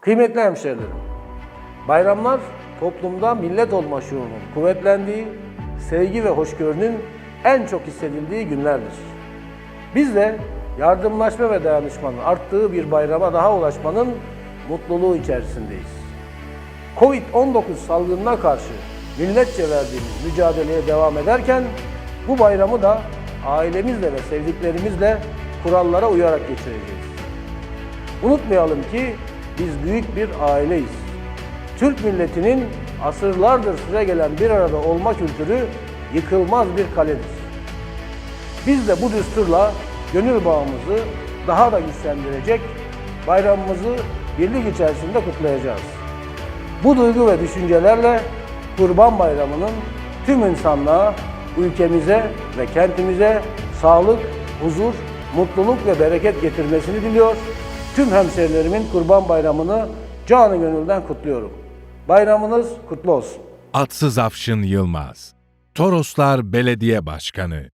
Kıymetli hemşehrilerim, bayramlar toplumda millet olma şuurunun kuvvetlendiği, sevgi ve hoşgörünün en çok hissedildiği günlerdir. Biz de yardımlaşma ve dayanışmanın arttığı bir bayrama daha ulaşmanın mutluluğu içerisindeyiz. Covid-19 salgınına karşı milletçe verdiğimiz mücadeleye devam ederken bu bayramı da ailemizle ve sevdiklerimizle kurallara uyarak geçireceğiz. Unutmayalım ki biz büyük bir aileyiz. Türk milletinin asırlardır süregelen bir arada olma kültürü yıkılmaz bir kaledir. Biz de bu düsturla gönül bağımızı daha da güçlendirecek, bayramımızı birlik içerisinde kutlayacağız. Bu duygu ve düşüncelerle Kurban Bayramı'nın tüm insanlığa, ülkemize ve kentimize sağlık, huzur, mutluluk ve bereket getirmesini diliyor. Tüm hemşerilerimin Kurban Bayramı'nı canı gönülden kutluyorum. Bayramınız kutlu olsun. Atsız Afşın Yılmaz Toroslar Belediye Başkanı